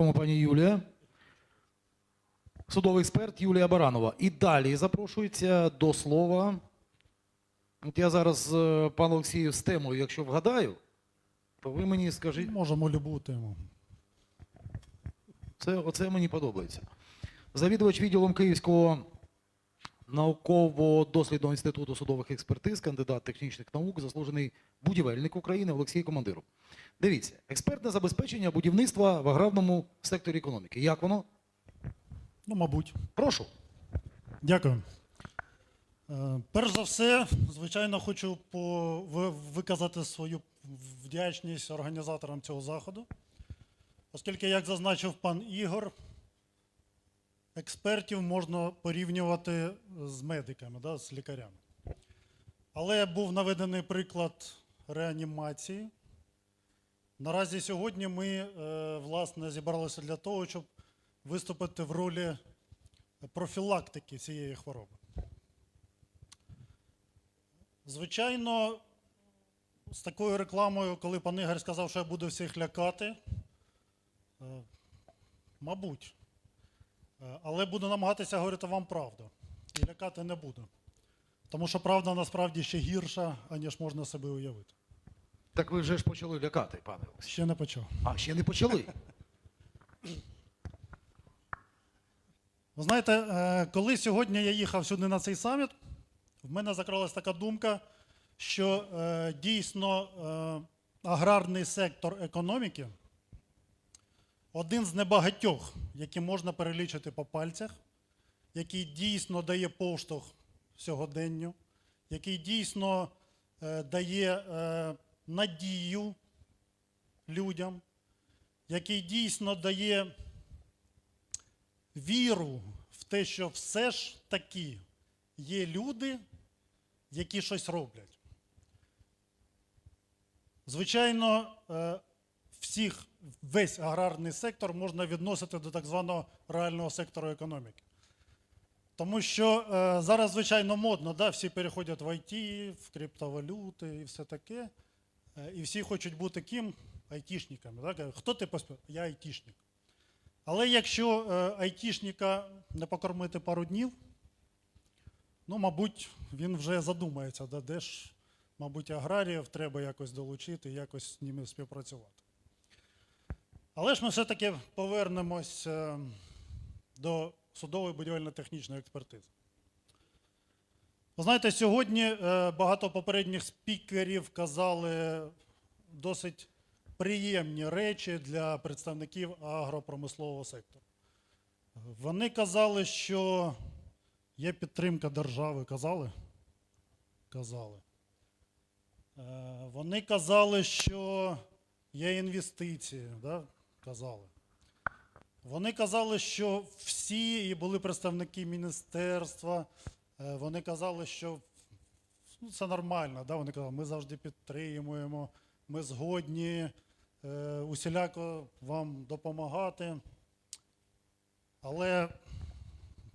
Дякуємо, пані Юлія. Судовий експерт Юлія Баранова. І далі запрошується до слова. От я зараз, е, пан Олексію, з темою, якщо вгадаю, то ви мені скажіть, Можемо любу тему. це, оце мені подобається. Завідувач відділом Київського науково-дослідного інституту судових експертиз, кандидат технічних наук, заслужений будівельник України Олексій Командиров. Дивіться, експертне забезпечення будівництва в аграрному секторі економіки. Як воно? Ну, мабуть. Прошу. Дякую. Е, Перш за все, звичайно, хочу по- ви- виказати свою вдячність організаторам цього заходу, оскільки, як зазначив пан Ігор, експертів можна порівнювати з медиками, да, з лікарями. Але був наведений приклад реанімації. Наразі сьогодні ми е, власне зібралися для того, щоб виступити в ролі профілактики цієї хвороби. Звичайно, з такою рекламою, коли пан Ігор сказав, що я буду всіх лякати, е, мабуть. Е, Але буду намагатися говорити вам правду. І лякати не буду. Тому що правда насправді ще гірша, аніж можна собі уявити. Так ви вже ж почали лякати, пане Олексій. Ще не почав. А, ще не почали. Ви знаєте, е, коли сьогодні я їхав сюди на цей саміт, в мене закралась така думка, що е, дійсно аграрний сектор економіки один з небагатьох, які можна перелічити по пальцях, який дійсно дає поштовх сьогоденню, який дійсно е, дає е, надію людям, який дійсно дає віру в те, що все ж таки є люди, які щось роблять. Звичайно, е, всіх, весь аграрний сектор можна відносити до так званого реального сектору економіки. Тому що е, зараз, звичайно, модно, да, всі переходять в ІТ, в криптовалюти і все таке. Е, і всі хочуть бути ким? Айтішниками. Да? Хто ти поспів? Я айтішник. Але якщо е, айтішника не покормити пару днів, ну, мабуть, він вже задумається, да, де ж, мабуть, аграріїв треба якось долучити, якось з ними співпрацювати. Але ж ми все-таки повернемось е, до судової будівельно-технічної експертизи. Ви знаєте, сьогодні е, багато попередніх спікерів казали досить приємні речі для представників агропромислового сектору. Вони казали, що є підтримка держави. Казали? Казали. Е, Вони казали, що є інвестиції. Да? Казали. Вони казали, що всі і були представники міністерства. е, Вони казали, що ну, це нормально. Да? Вони казали, ми завжди підтримуємо, ми згодні е, усіляко вам допомагати. Але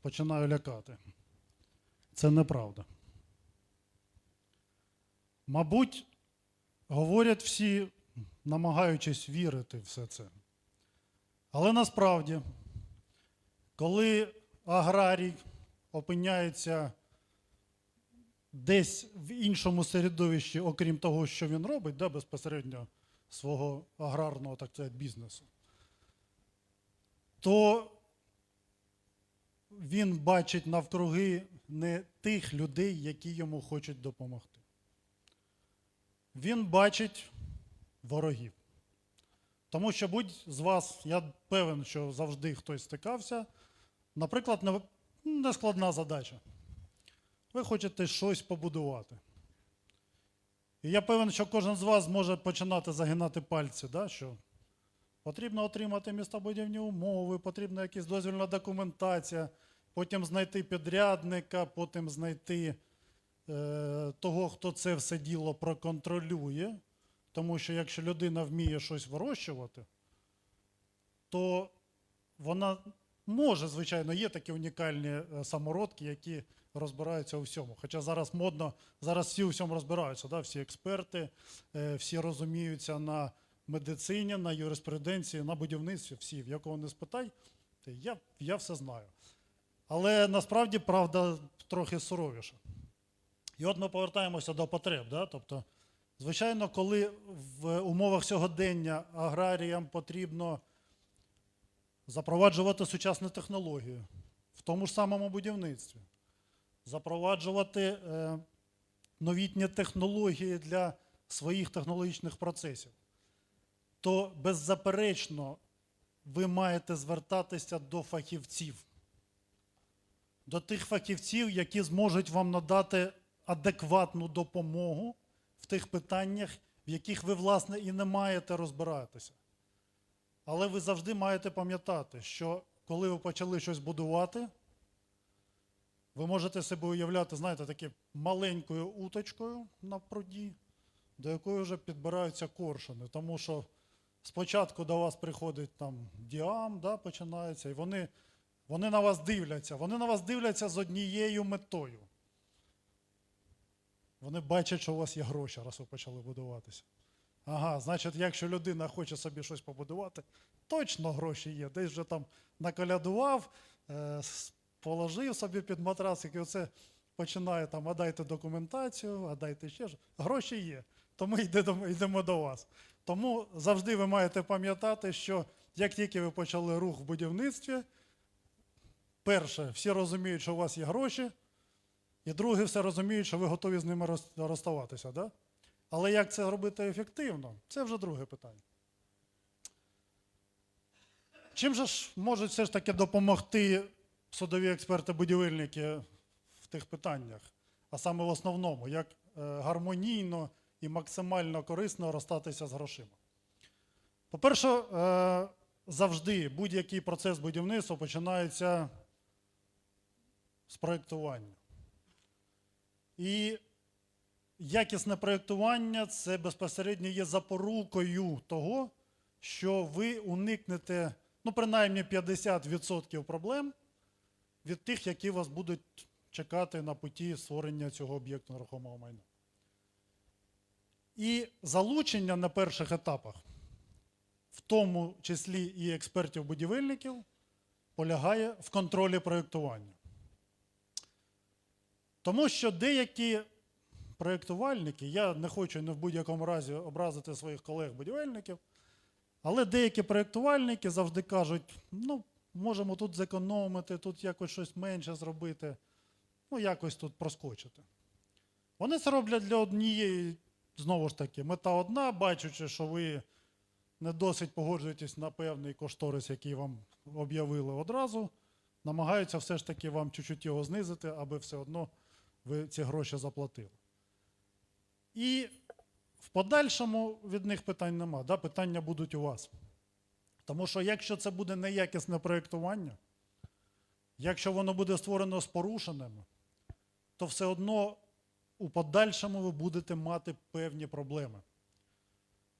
починаю лякати. Це неправда. Мабуть, говорять всі, намагаючись вірити в все це. Але насправді, коли аграрій опиняється десь в іншому середовищі, окрім того, що він робить, да, безпосередньо свого аграрного так сказати, бізнесу, то він бачить навкруги не тих людей, які йому хочуть допомогти. Він бачить ворогів. Тому що будь з вас, я певен, що завжди хтось стикався. Наприклад, нескладна задача. Ви хочете щось побудувати. І я певен, що кожен з вас може починати загинати пальці, да, що потрібно отримати містобудівні умови, потрібна якась дозвільна документація, потім знайти підрядника, потім знайти е, того, хто це все діло проконтролює. Тому що якщо людина вміє щось вирощувати, то вона може, звичайно, є такі унікальні е, самородки, які розбираються у всьому. Хоча зараз модно, зараз всі у всьому розбираються, да? всі експерти, е, всі розуміються на медицині, на юриспруденції, на будівництві, всі, в якого не спитай, я, я все знаю. Але насправді правда трохи суровіша. І от ми повертаємося до потреб. Да? Тобто, звичайно, коли в умовах сьогодення аграріям потрібно запроваджувати сучасні технології в тому ж самому будівництві, запроваджувати е, новітні технології для своїх технологічних процесів, то беззаперечно ви маєте звертатися до фахівців, до тих фахівців, які зможуть вам надати адекватну допомогу в тих питаннях, в яких ви, власне, і не маєте розбиратися. Але ви завжди маєте пам'ятати, що коли ви почали щось будувати, ви можете себе уявляти, знаєте, такі маленькою уточкою на пруді, до якої вже підбираються коршуни. Тому що спочатку до вас приходить там діам, да, починається, і вони, вони на вас дивляться. Вони на вас дивляться з однією метою. Вони бачать, що у вас є гроші, раз ви почали будуватися. Ага, значить, якщо людина хоче собі щось побудувати, точно гроші є. Десь вже там наколядував, е, положив собі під матрасик, і оце починає там, а дайте документацію, а дайте ще ж. Гроші є. Тому йдемо, йдемо до вас. Тому завжди ви маєте пам'ятати, що як тільки ви почали рух в будівництві, перше, всі розуміють, що у вас є гроші, і друге, все розуміють, що ви готові з ними розставатися. Да? Але як це робити ефективно, це вже друге питання. Чим же ж можуть все ж таки допомогти судові експерти-будівельники в тих питаннях? А саме в основному, як е, гармонійно і максимально корисно розстатися з грошима? По-перше, е, завжди будь-який процес будівництва починається з проєктування. І якісне проєктування це безпосередньо є запорукою того, що ви уникнете ну, принаймні 50% проблем від тих, які вас будуть чекати на путі створення цього об'єкту нерухомого майна. І залучення на перших етапах, в тому числі і експертів-будівельників, полягає в контролі проєктування. Тому що деякі проєктувальники, я не хочу ні в будь-якому разі образити своїх колег-будівельників, але деякі проєктувальники завжди кажуть: ну, можемо тут зекономити, тут якось щось менше зробити, ну, якось тут проскочити. Вони це роблять для однієї, знову ж таки, мета одна, бачачи, що ви не досить погоджуєтесь на певний кошторис, який вам об'явили одразу, намагаються все ж таки вам чуть-чуть його знизити, аби все одно ви ці гроші заплатили. І в подальшому від них питань нема. Да? Питання будуть у вас. Тому що якщо це буде неякісне проєктування, якщо воно буде створено з порушеннями, то все одно у подальшому ви будете мати певні проблеми.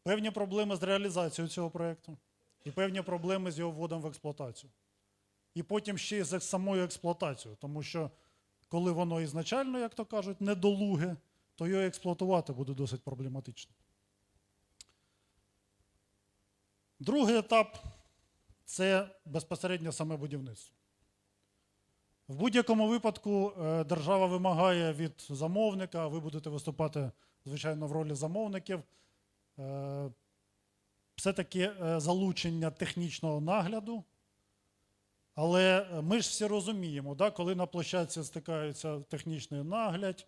Певні проблеми з реалізацією цього проєкту, і певні проблеми з його вводом в експлуатацію. І потім ще й з самою експлуатацією, тому що коли воно ізначально, як то кажуть, недолуге, то його експлуатувати буде досить проблематично. Другий етап це безпосередньо саме будівництво. В будь-якому випадку е, держава вимагає від замовника, ви будете виступати, звичайно, в ролі замовників, е, все-таки е, залучення технічного нагляду. Але ми ж всі розуміємо, да, коли на площадці стикаються технічний нагляд,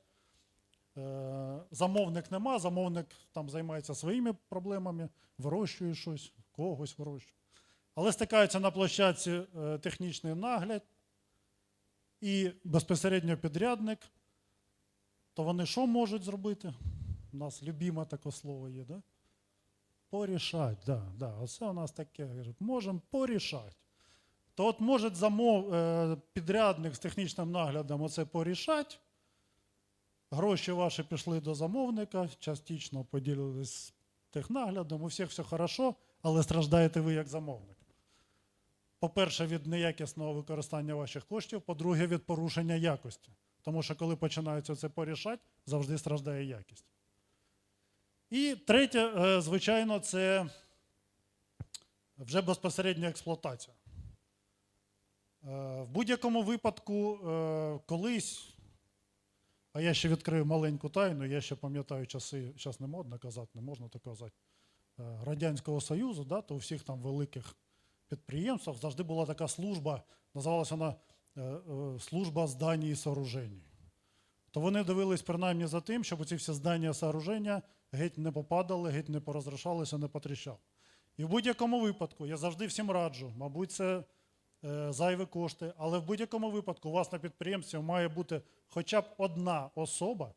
е, замовник нема, замовник там займається своїми проблемами, вирощує щось, когось вирощує. Але стикаються на площадці е, технічний нагляд і безпосередньо підрядник, то вони що можуть зробити? У нас любиме таке слово є, да? Порішать, да, да. Оце у нас таке. Можемо порішати то от може замов, е, підрядник з технічним наглядом оце порішати. Гроші ваші пішли до замовника, частично поділились з технаглядом, у всіх все хорошо, але страждаєте ви як замовник. По-перше, від неякісного використання ваших коштів, по-друге, від порушення якості. Тому що коли починаються це порішати, завжди страждає якість. І третє, е, звичайно, це вже безпосередня експлуатація. Е, В будь-якому випадку, е, колись, а я ще відкрию маленьку тайну, я ще пам'ятаю часи, зараз не модно казати, не можна так казати, е, Радянського Союзу, да, то у всіх там великих підприємствах завжди була така служба, називалася вона служба здані і сооружень. То вони дивились принаймні за тим, щоб ці всі здання сооруження геть не попадали, геть не порозрішалися, не потріщали. І в будь-якому випадку, я завжди всім раджу, мабуть, це зайві кошти, але в будь-якому випадку у вас на підприємстві має бути хоча б одна особа,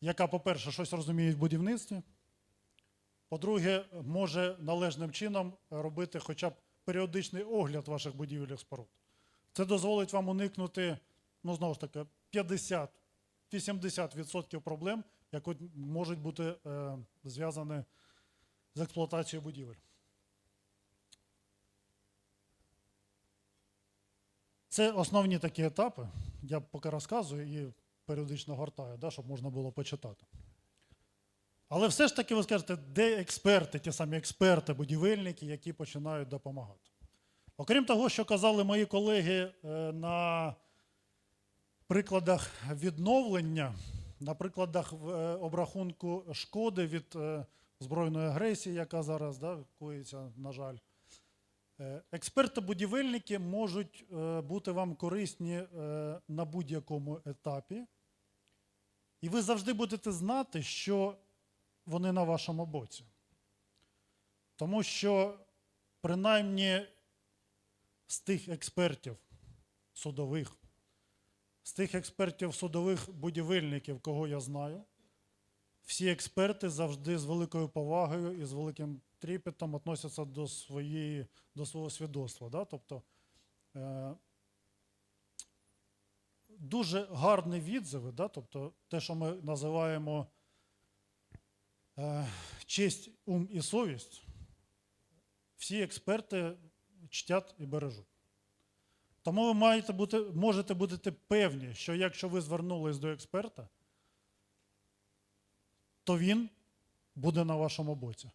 яка, по-перше, щось розуміє в будівництві, по-друге, може належним чином робити хоча б періодичний огляд ваших будівель і споруд. Це дозволить вам уникнути, ну знову ж таки, 50-80% проблем, які можуть бути е, зв'язані з експлуатацією будівель. Це основні такі етапи. Я поки розказую і періодично гортаю, да, щоб можна було почитати. Але все ж таки ви скажете, де експерти, ті самі експерти, будівельники, які починають допомагати. Окрім того, що казали мої колеги е, на прикладах відновлення, на прикладах е, обрахунку шкоди від е, збройної агресії, яка зараз да, коїться, на жаль. Е, Експерти-будівельники можуть е, бути вам корисні е, на будь-якому етапі, і ви завжди будете знати, що вони на вашому боці. Тому що, принаймні, з тих експертів судових, з тих експертів судових будівельників, кого я знаю, всі експерти завжди з великою повагою і з великим тріпетом відносяться до, своєї, до свого свідоцтва. Да? Тобто е, дуже гарні відзиви, да? тобто те, що ми називаємо е, честь, ум і совість, всі експерти чтять і бережуть. Тому ви маєте бути, можете бути певні, що якщо ви звернулись до експерта, то він буде на вашому боці.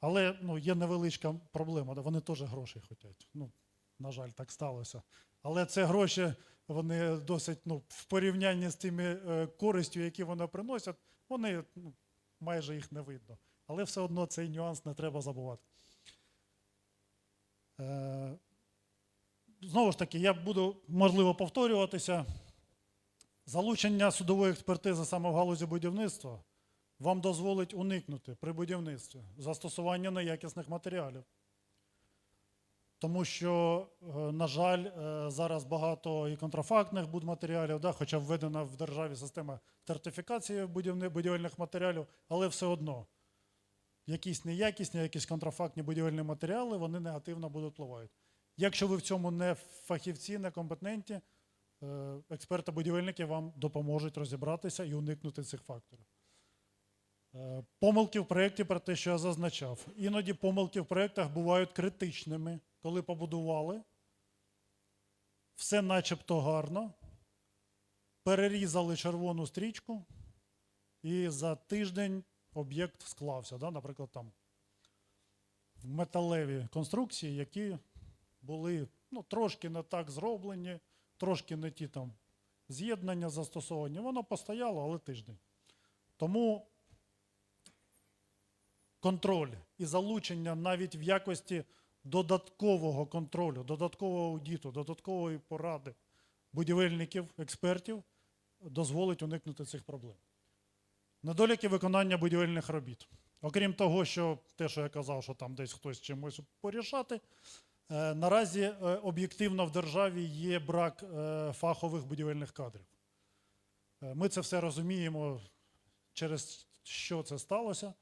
Але ну, є невеличка проблема, вони теж грошей хочуть. Ну, на жаль, так сталося. Але це гроші, вони досить ну, в порівнянні з тими е, користю, які вони приносять, вони ну, майже їх не видно. Але все одно цей нюанс не треба забувати. Е, знову ж таки, я буду можливо повторюватися. Залучення судової експертизи саме в галузі будівництва вам дозволить уникнути при будівництві застосування неякісних матеріалів. Тому що, е, на жаль, е, зараз багато і контрафактних будматеріалів, да, хоча введена в державі система сертифікації будівельних матеріалів, але все одно якісь неякісні, якісь контрафактні будівельні матеріали, вони негативно будуть впливають. Якщо ви в цьому не фахівці, не компетентні, е, експерти-будівельники вам допоможуть розібратися і уникнути цих факторів. Е, Помилки в проєкті про те, що я зазначав. Іноді помилки в проєктах бувають критичними, коли побудували. Все начебто гарно. Перерізали червону стрічку, і за тиждень об'єкт склався. Да? Наприклад, там металеві конструкції, які були ну, трошки не так зроблені, трошки не ті там з'єднання застосовані. Воно постояло, але тиждень. Тому контроль і залучення навіть в якості додаткового контролю, додаткового аудиту, додаткової поради будівельників, експертів дозволить уникнути цих проблем. Недоліки виконання будівельних робіт. Окрім того, що те, що я казав, що там десь хтось чимось порішати, е, наразі е, об'єктивно в державі є брак е, фахових будівельних кадрів. Ми це все розуміємо, через що це сталося.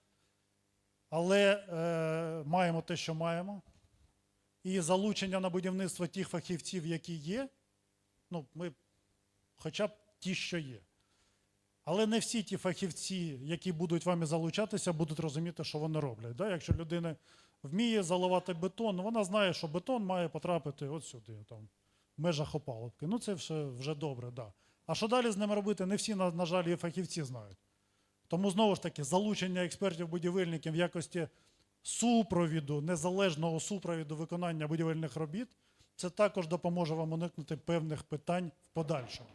Але е, маємо те, що маємо. І залучення на будівництво тих фахівців, які є, ну, ми хоча б ті, що є. Але не всі ті фахівці, які будуть вами залучатися, будуть розуміти, що вони роблять. Да? Якщо людина вміє заливати бетон, вона знає, що бетон має потрапити от сюди, там, в межах опалубки. Ну, це вже, вже добре, да. А що далі з ними робити, не всі, на, на жаль, і фахівці знають. Тому знову ж таки, залучення експертів-будівельників в якості супровіду, незалежного супровіду виконання будівельних робіт, це також допоможе вам уникнути певних питань в подальшому.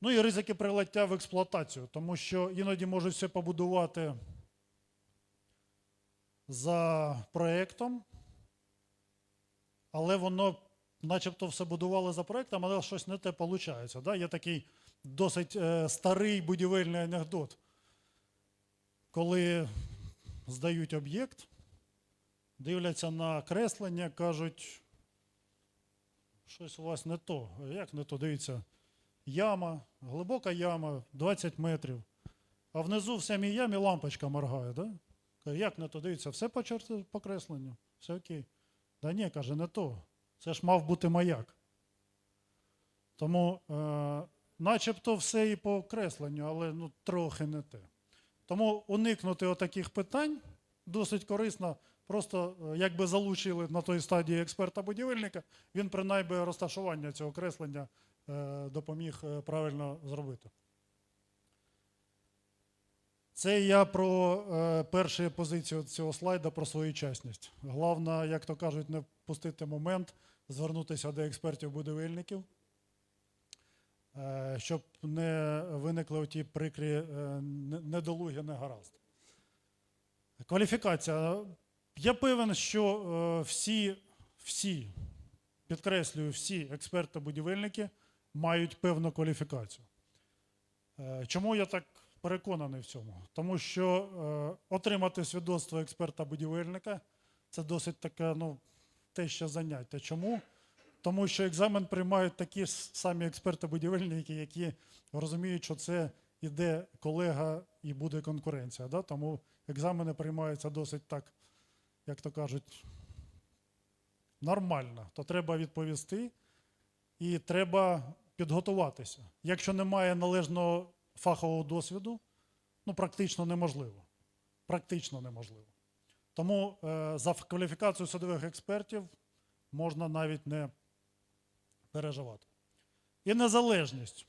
Ну і ризики прилеття в експлуатацію, тому що іноді можуть все побудувати за проєктом, але воно начебто все будували за проєктом, але щось не те виходить. Да? Є такий досить е, старий будівельний анекдот, коли здають об'єкт, дивляться на креслення, кажуть, щось у вас не то. Як не то? Дивіться, яма, глибока яма, 20 метрів. А внизу в самій ямі лампочка моргає. Да? Як не то? Дивіться, все по, черти- по кресленню, все окей. Да ні, каже, не то. Це ж мав бути маяк. Тому, е, начебто, все і по кресленню, але ну, трохи не те. Тому уникнути отаких питань досить корисно. Просто е, якби залучили на той стадії експерта-будівельника, він принаймні розташування цього креслення е, допоміг е, правильно зробити. Це я про першу позицію цього слайда про своєчасність. Головне, як то кажуть, не впустити момент, звернутися до експертів-будівельників, щоб не виникли оті прикрі е, не- недолугі, негаразд. Кваліфікація. Я певен, що е, всі, всі, підкреслюю, всі експерти-будівельники мають певну кваліфікацію. Е, Чому я так переконаний в цьому? Тому що е, отримати свідоцтво експерта-будівельника це досить таке, ну, те ще заняття. Чому? Тому що екзамен приймають такі самі експерти-будівельники, які розуміють, що це іде колега і буде конкуренція. Да? Тому екзамени приймаються досить так, як то кажуть, нормально. То треба відповісти і треба підготуватися. Якщо немає належного фахового досвіду, ну практично неможливо. Практично неможливо. Тому е, за кваліфікацію судових експертів можна навіть не переживати. І незалежність.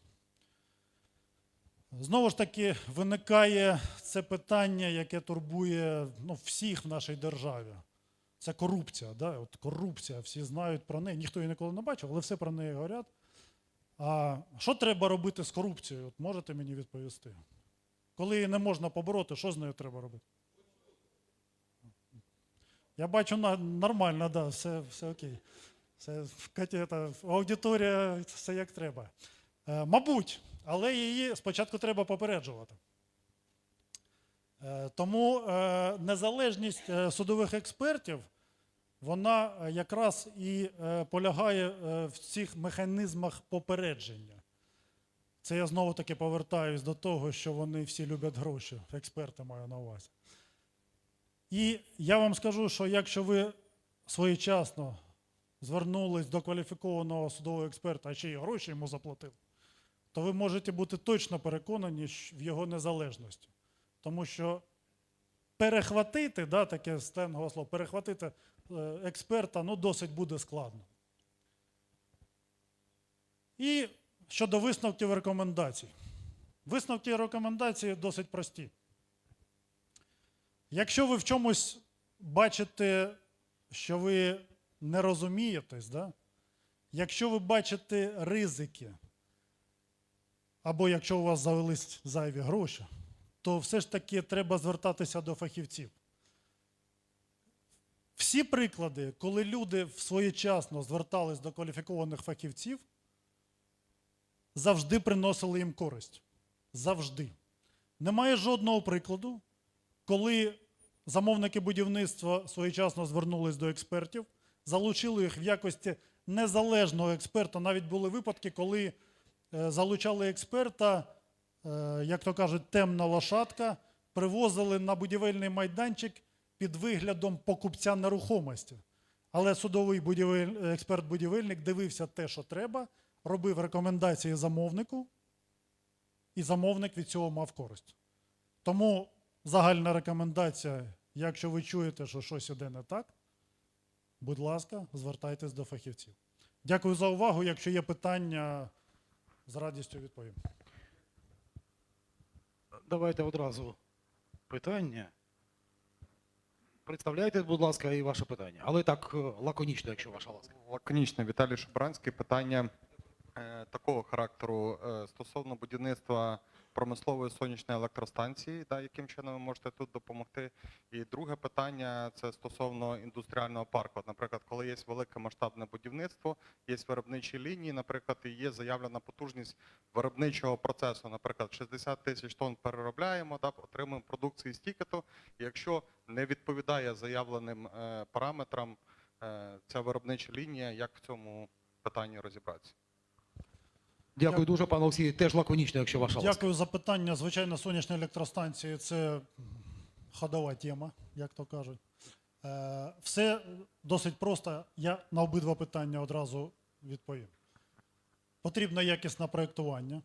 Знову ж таки, виникає це питання, яке турбує ну, всіх в нашій державі. Це корупція. Да? От корупція, всі знають про неї. Ніхто її ніколи не бачив, але все про неї говорять. А що треба робити з корупцією? От можете мені відповісти? Коли її не можна побороти, що з нею треба робити? Я бачу нормально, да, все, все окей. Це, аудиторія, все як треба. Е, мабуть, але її спочатку треба попереджувати. Е, тому е, незалежність судових експертів, вона якраз і полягає в цих механізмах попередження. Це я знову таки повертаюсь до того, що вони всі люблять гроші, експерти маю на увазі. І я вам скажу, що якщо ви своєчасно звернулись до кваліфікованого судового експерта, а ще й гроші йому заплатили, то ви можете бути точно переконані в його незалежності. Тому що перехватити, да, таке стенгове слово, перехватити е, експерта ну, досить буде складно. І щодо висновків рекомендацій. Висновки і рекомендації досить прості. Якщо ви в чомусь бачите, що ви не розумієтесь, да? якщо ви бачите ризики, або якщо у вас завелись зайві гроші, то все ж таки треба звертатися до фахівців. Всі приклади, коли люди своєчасно звертались до кваліфікованих фахівців, завжди приносили їм користь. Завжди. Немає жодного прикладу, коли замовники будівництва своєчасно звернулись до експертів, залучили їх в якості незалежного експерта. Навіть були випадки, коли е, залучали експерта, е, як то кажуть, темна лошадка, привозили на будівельний майданчик під виглядом покупця нерухомості. Але судовий будівель... експерт-будівельник дивився те, що треба, робив рекомендації замовнику, і замовник від цього мав користь. Тому загальна рекомендація, якщо ви чуєте, що щось іде не так, будь ласка, звертайтесь до фахівців. Дякую за увагу. Якщо є питання, з радістю відповім. Давайте одразу питання. Представляйте, будь ласка, і ваше питання. Але так е, лаконічно, якщо ваша ласка. Лаконічно, Віталій Шубранський. Питання е, такого характеру е, стосовно будівництва промислової сонячної електростанції, да, яким чином ви можете тут допомогти. І друге питання це стосовно індустріального парку. От, Наприклад, коли є велике масштабне будівництво, є виробничі лінії, наприклад, і є заявлена потужність виробничого процесу. Наприклад, 60 тисяч тонн переробляємо, да, отримуємо продукції стільки-то. Якщо не відповідає заявленим е, параметрам е, ця виробнича лінія, як в цьому питанні розібратися? Дякую дуже, пане Олексій. Теж лаконічно, якщо ваша ласка. Дякую за питання. Звичайно, сонячні електростанції це ходова тема, як то кажуть. Е, Все досить просто. Я на обидва питання одразу відповім. Потрібно якісне проєктування.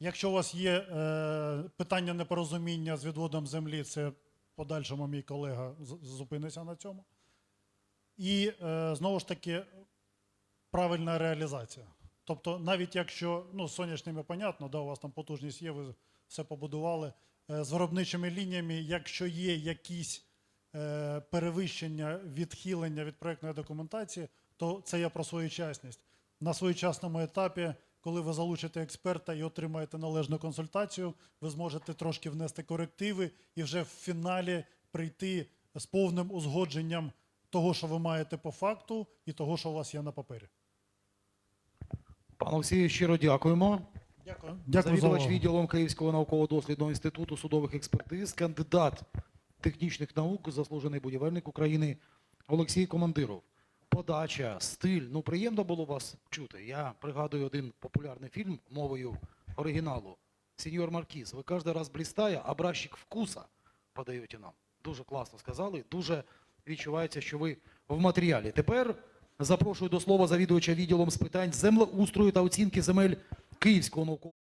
Якщо у вас є е, питання непорозуміння з відводом землі, це подальшому мій колега зупиниться на цьому. І е, знову ж таки правильна реалізація. Тобто, навіть якщо ну, сонячними, понятно, да, у вас там потужність є, ви все побудували. Е, З виробничими лініями, якщо є якісь е, перевищення, відхилення від проєктної документації, то це є про своєчасність. На своєчасному етапі, коли ви залучите експерта і отримаєте належну консультацію, ви зможете трошки внести корективи і вже в фіналі прийти з повним узгодженням того, що ви маєте по факту, і того, що у вас є на папері. Пане Олексію, щиро дякуємо. Дякую. Дякую за Завідувач відділом Київського науково-дослідного інституту судових експертиз, кандидат технічних наук, заслужений будівельник України Олексій Командиров. Подача, стиль. Ну, приємно було вас чути. Я пригадую один популярний фільм мовою оригіналу. Сеньор Маркіз, ви кожен раз блістає, образчик вкуса подаєте нам. Дуже класно сказали. Дуже відчувається, що ви в матеріалі. Тепер запрошую до слова завідувача відділом з питань землеустрою та оцінки земель Київського наукового.